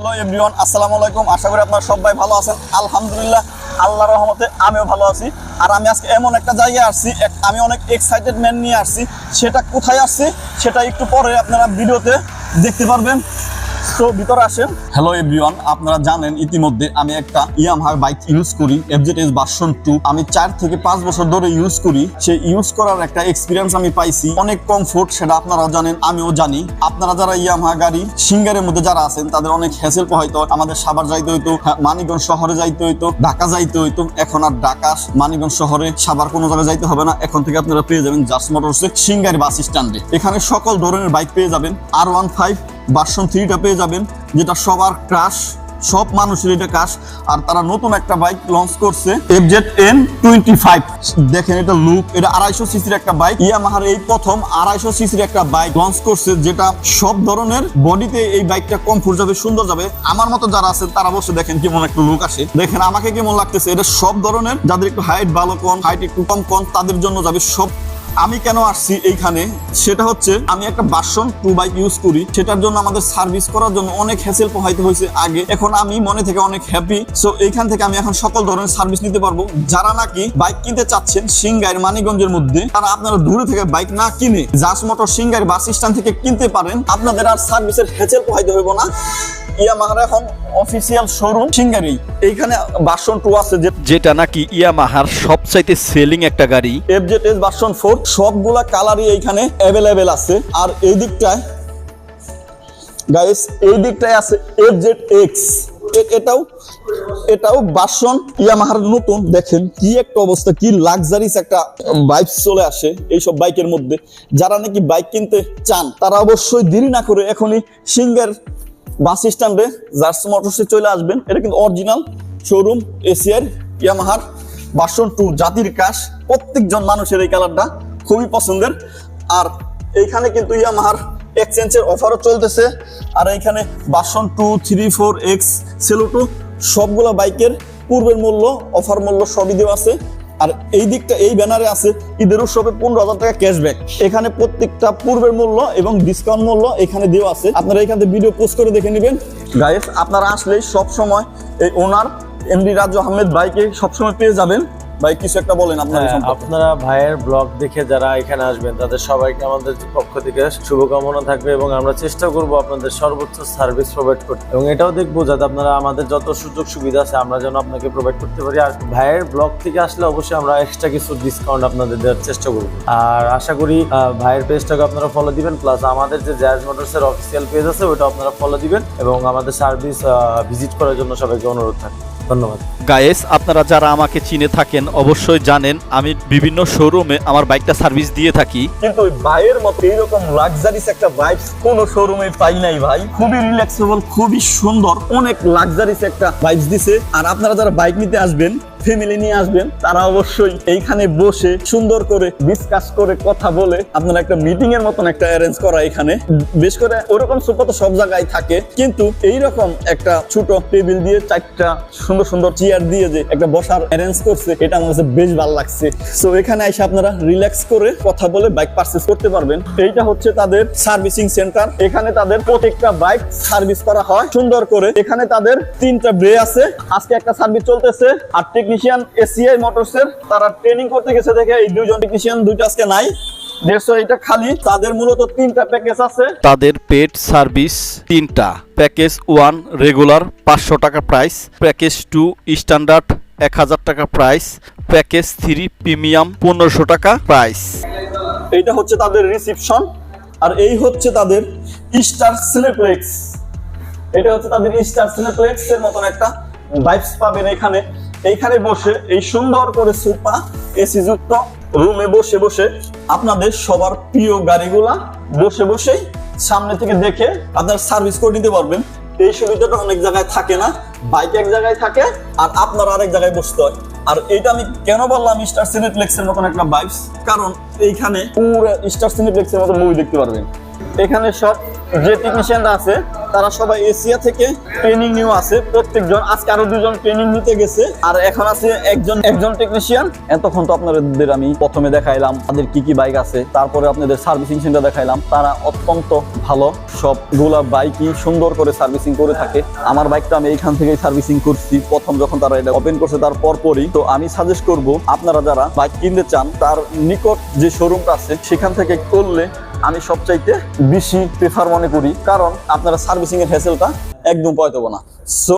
Hello everyone আসসালামু আলাইকুম আশা করি আপনারা সবাই ভালো আছেন। আলহামদুলিল্লাহ, আল্লাহর রহমতে আমিও ভালো আছি। আর আমি আজকে এমন একটা জায়গায় আসছি আমি অনেক এক্সাইটেড ম্যান নিয়ে আসছি। সেটা কোথায় আসছি, সেটা একটু পরে আপনারা ভিডিওতে দেখতে পারবেন। তো ভিতরে আসেন। হ্যালো এভরিওয়ান আপনারা জানেন ইতিমধ্যে আমি একটা ইয়ামাহার বাইক ইউজ করি এফজেডএস ভার্সন টু আমি চার থেকে পাঁচ বছর ধরে ইউজ করি। সেই ইউজ করার একটা এক্সপিরিয়েন্স আমি পাইছি। অনেক কমফোর্ট সেটা আপনারাও জানেন আমিও জানি। আপনারা যারা ইয়ামাহা গাড়ি সিঙ্গারের মধ্যে যারা আছেন তাদের অনেক হ্যাসেল হয়তো। আমাদের সাভার যাইতে হইতো হ্যাঁ, মানিকগঞ্জ শহরে যাইতে হইতো ঢাকা যাইতে হইতো। এখন আর ঢাকা মানিকগঞ্জ শহরে সাভার কোনো জায়গায় যাইতে হবে না। এখন থেকে আপনারা পেয়ে যাবেন জাস মোটরস সিঙ্গারি বাস স্ট্যান্ডে এখানে সকল ধরনের বাইক পেয়ে যাবেন। আর ওয়ান ফাইভ ভার্সন থ্রিটা পেয়ে যাবেন, যেটা সবার ক্রাশ সব মানুষের এটা কাশ আর তারা নতুন একটা বাইক লঞ্চ করছে এফজেড এন টোয়েন্টি ফাইভ দেখেন এটা লুক এটা আড়াইশো সিসির একটা বাইক ইয়ামাহার এই প্রথম আড়াইশো সিসির একটা বাইক লঞ্চ করছে, যেটা সব ধরনের বডিতে এই বাইকটা কমফোর্ট যাবে, সুন্দর যাবে। আমার মতো যারা আছে তারা বসে দেখেন কেমন একটা লুক আসে। দেখেন আমাকে কেমন লাগতেছে, এটা সব ধরনের, যাদের একটু হাইট ভালো কম হাইট একটু কম কম, তাদের জন্য যাবে সব আমি কেন আসছি এইখানে? সেটা হচ্ছে, আমি একটা বাসন টু বাইক ইউজ করি, সেটার জন্য আমাদের সার্ভিস করার জন্য অনেক হ্যাসেল পোহাইতে হয়েছে আগে। এখন আমি মনে থেকে অনেক হ্যাপি সো এইখান থেকে আমি এখন সকল ধরনের সার্ভিস নিতে পারব। যারা নাকি বাইক কিনতে চাচ্ছেন সিংগাইর মানিগঞ্জের মধ্যে, তারা আপনারা দূরে থেকে বাইক না কিনে জাস মোটর সিংগাইর বাস স্ট্যান্ড থেকে কিনতে পারেন। আপনাদের আর সার্ভিসের হ্যাসেল পোহাইতে হবে না। ইয়ামাহার এখন অফিসিয়াল শোরুম সিঙ্গারি। এইখানে বাসন টু আছে যেটা নাকি ইয়ামাহার সবচাইতে সেলিং একটা গাড়ি। এফজেড এস ভার্সন ফোর সবগুলা কালারই এইখানে অ্যাভেলেবেল আছে। আর এই দিকটায় গাইস এই দিকটায় আছে এফজেড এক্স এটাও এটাও ভার্সন ইয়ামাহার নতুন। দেখেন কি একটা অবস্থা কি লাক্সারিস একটা বাইক চলে আসে এইসব বাইকের মধ্যে। যারা নাকি বাইক কিনতে চান তারা অবশ্যই দেরি না করে এখনই সিঙ্গার বাস স্ট্যান্ডে জার্স মোটরসে চলে আসবেন। এটা কিন্তু অরিজিনাল শোরুম এশিয়ার ইয়ামাহার ভার্সন টু জাতির কাশ। প্রত্যেকজন মানুষের এই কালারটা খুবই পছন্দের। আর এইখানে কিন্তু ইয়ামাহার এক্সচেঞ্জের অফারও চলতেছে। আর এইখানে version two three four X Cello two সবগুলো বাইকের পূর্বের মূল্য অফার মূল্য সবই দেওয়া আছে। আর এই দিকটা, এই ব্যানারে আছে ঈদের উৎসবে পনেরো হাজার টাকা ক্যাশব্যাক এখানে প্রত্যেকটা পূর্বের মূল্য এবং ডিসকাউন্ট মূল্য এখানে দেওয়া আছে। আপনারা এখান থেকে ভিডিও পোস্ট করে দেখে নেবেন। গাইস আপনারা আসলেই সবসময় এই ওনার এমডি রাজু আহমেদ ভাইকে সবসময় পেয়ে যাবেন। ভাই কিছু একটা বলেন আপনার হ্যাঁ। আপনারা ভাইয়ের ব্লগ দেখে যারা এখানে আসবেন তাদের সবাইকে আমাদের পক্ষ থেকে শুভকামনা থাকবে এবং আমরা চেষ্টা করব আপনাদের সর্বোচ্চ সার্ভিস প্রোভাইড করতে। এবং এটাও দেখব যাতে আপনারা আমাদের যত সুযোগ সুবিধা আছে আমরা যেন আপনাকে প্রোভাইড করতে পারি। আর ভাইয়ের ব্লগ থেকে আসলে অবশ্যই আমরা এক্সট্রা কিছু ডিসকাউন্ট আপনাদের দেওয়ার চেষ্টা করব। আর আশা করি ভাইয়ের পেজটাকে আপনারা ফলো দিবেন প্লাস আমাদের যে জ্যাজ মোটরসের অফিসিয়াল পেজ আছে ওটা আপনারা ফলো দিবেন এবং আমাদের সার্ভিস ভিজিট করার জন্য সবাইকে অনুরোধ থাকবে। ধন্যবাদ। গায়েস আপনারা যারা আমাকে চিনে থাকেন অবশ্যই জানেন আমি বিভিন্ন শোরুমে আমার বাইকটা সার্ভিস দিয়ে থাকি। কিন্তু ওই বাইয়ের মতো এইরকম লাক্সারিস একটা বাইক কোনো শোরুমে পাই নাই ভাই। খুবই রিল্যাক্সেবল খুবই সুন্দর অনেক লাক্সারিস একটা বাইক দিছে। আর আপনারা যারা বাইক নিতে আসবেন ফ্যামিলি নিয়ে আসবেন, তারা অবশ্যই এইখানে বসে সুন্দর করে ডিসকাস করে কথা বলে আপনারা একটা মিটিং এর মতন একটা অ্যারেঞ্জ করা এখানে। বেশ করে ওরকম সোফা তো সব জায়গায় থাকে, কিন্তু এইরকম একটা ছোট টেবিল দিয়ে চারটা সুন্দর সুন্দর চেয়ার দিয়ে যে একটা বসার অ্যারেঞ্জ করছে, এটা আমার কাছে বেশ ভালো লাগছে। সো এখানে এসে আপনারা রিল্যাক্স করে কথা বলে বাইক পারচেস করতে পারবেন। এইটা হচ্ছে তাদের সার্ভিসিং সেন্টার এখানে তাদের প্রত্যেকটা বাইক সার্ভিস করা হয় সুন্দর করে। এখানে তাদের তিনটা ব্রে আছে। আজকে একটা সার্ভিস চলতেছে, আর টেকনিশিয়ান এসিআই মোটরস এর তারা ট্রেনিং করতে গেছে দেখে এই দুইজন টেকনিশিয়ান দুইটা আজকে নাই। দেড়শো এটা খালি। তাদের মূলত তিনটা প্যাকেজ আছে। তাদের পেড সার্ভিস তিনটা। প্যাকেজ ওয়ান রেগুলার পাঁচশো টাকা প্রাইস প্যাকেজ টু স্ট্যান্ডার্ড এক হাজার টাকা প্রাইস প্যাকেজ থ্রি প্রিমিয়াম পনেরোশো টাকা প্রাইস এইটা হচ্ছে তাদের রিসিপশন আর এই হচ্ছে তাদের স্টার সিনেপ্লেক্স এটা হচ্ছে তাদের স্টার সিনেপ্লেক্স এর মতন একটা ভাইবস পাবেন এখানে। এইখানে বসে, এই সুন্দর করে সোফা, এসি যুক্ত রুমে বসে বসে আপনাদের সবার প্রিয় গাড়িগুলা বসে বসেই সামনে থেকে দেখে আপনার সার্ভিস করে নিতে পারবেন। এই সুবিধাটা অনেক জায়গায় থাকে না, বাইক এক জায়গায় থাকে আর আপনার আরেক জায়গায় বসতে হয়। আর এটা আমি কেন বললাম স্টার সিনেপ্লেক্স এর মতন একটা বাইকস কারণ এইখানে পুরো স্টার সিনেপ্লেক্স এর মতো মুভি দেখতে পারবেন। এখানে সব যে টেকনিশিয়ানরা আছে, তারা সবাই এশিয়া থেকে ট্রেনিং নিয়ে আছে, প্রত্যেকজন। আজকে আরও দুজন ট্রেনিং নিতে গেছে, আর এখন আছে একজন একজন টেকনিশিয়ান এতক্ষণ তো আপনাদের আমি প্রথমে দেখাইলাম, তাদের কি কি বাইক আছে, তারপরে আপনাদের সার্ভিসিং সেন্টার দেখাইলাম। তারা অত্যন্ত ভালো। সবগুলা বাইকই সুন্দর করে সার্ভিসিং করে থাকে। আমার বাইকটা আমি এইখান থেকে সার্ভিসিং করছি। প্রথম যখন তারা এটা ওপেন করছে, তার পরপরই। তো আমি সাজেস্ট করব, আপনারা যারা বাইক কিনতে চান, তার নিকট যে শোরুমটা আছে, সেখান থেকে করলে আমি সবচাইতে বেশি প্রেফার মনে করি। কারণ আপনারা সার্ভিসিং এর হ্যাসেলটা একদম পয়তব না। সো